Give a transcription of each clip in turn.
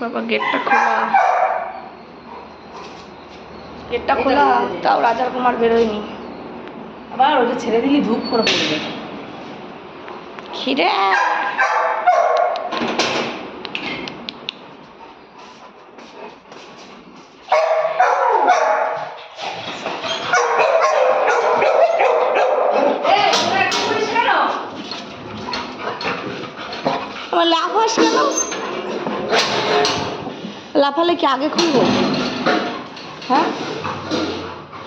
বাবা গেটটা খোলা। গেটটা খোলা তাও রাজার কুমার বেরোয়নি। আবার ওটা ছেড়ে দিলি ধূপ করে পড়বে খিরে আমার লাফাস কেন? লাফালে কি আগে খুলবো? হ্যাঁ?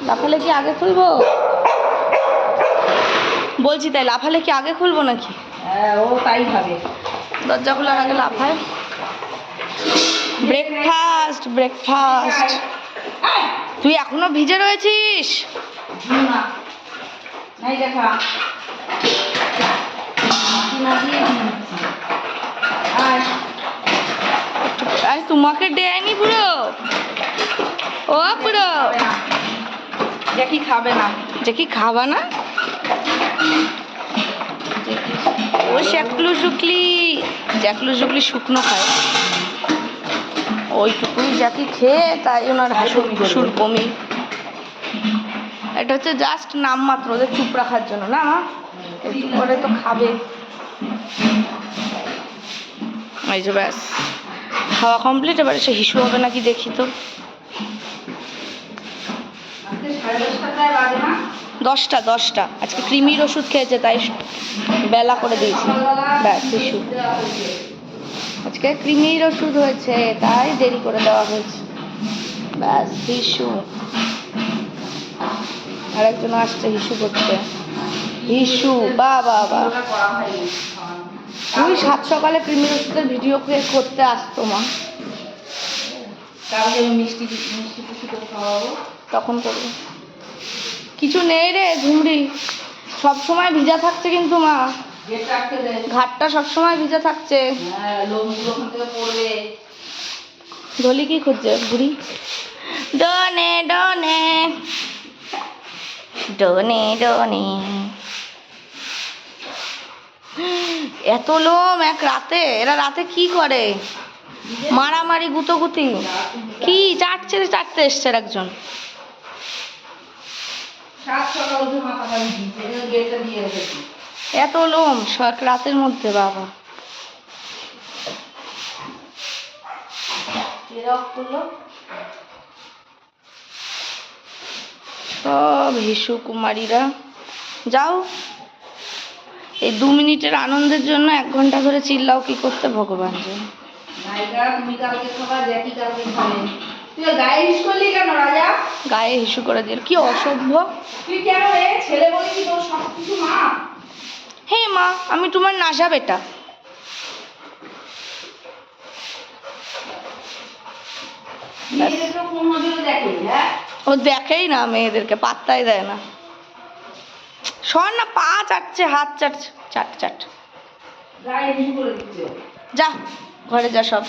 লাফালে কি আগে খুলবো? বলছি তাই লাফালে কি আগে খুলবো নাকি? হ্যাঁ ও তাই ভাবে। দরজা খোলার আগে লাফায়। ব্রেকফাস্ট ব্রেকফাস্ট তুই এখনও ভিজে রয়েছিস? দেখা। তোমাকে দেয়নি পুরো ও পুরো। দেখি খাবে না। যে কি খাবা না? ও শ্যাকলু শুকলি। জ্যাকলু শুকলি শুকনো খায়। ওইটুকুই জ্যাকি খেয়ে তাই ওনার হাসুর সুর বমি এটা হচ্ছে জাস্ট নাম মাত্র ওদের চুপ রাখার জন্য না মা? একটু পরে তো খাবে। এই যে ব্যাস। খাওয়া কমপ্লিট এবার সে হিসু হবে নাকি দেখি তো। দশটা দশটা দশটা। আজকে ক্রিমির ওষুধ খেয়েছে তাই বেলা করে দিয়েছি। ব্যাস হিসু। আজকে ক্রিমির ওষুধ হয়েছে তাই দেরি করে দেওয়া হয়েছে। ব্যাস হিসু। আরেকজন আসছে হিসু করতে। হিসু বা বা বা তুই সাত সকালে ওষুধের ভিডিও করতে আসতো মা। কালকে মিষ্টি মিষ্টি পুষ্টি করে খাওয়াবো? তখন করব। কিছু নেই রে ঝুমড়ি। সব সময় ভিজা থাকছে কিন্তু মা। ঘাটটা সব সময় ভিজা থাকছে। হ্যাঁ ধলি কি খুঁজছে বুড়ি? ডনে ডনে। ডনে ডনে। এত লোম এক রাতে? এরা রাতে কি করে? মারামারি গুতোগুতি। কি চাটছে চাটতে এসছে একজন এত লোম রাতের মধ্যে বাবা। সব হিসু কুমারীরা। যাও। এই দু মিনিটের আনন্দের জন্য এক ঘণ্টা ধরে চিল্লাও কি করতে ভগবান জানে ওর গায়ে হিস করে দিল কি অসভ্য। হে মা আমি তোমার নাসা বেটা। হ্যাঁ? ও দেখেই না মেয়েদেরকে পাত্তাই দেয় না। সর না পা চাটছে হাত চাটছে চাট চাট। যা ঘরে যা সব।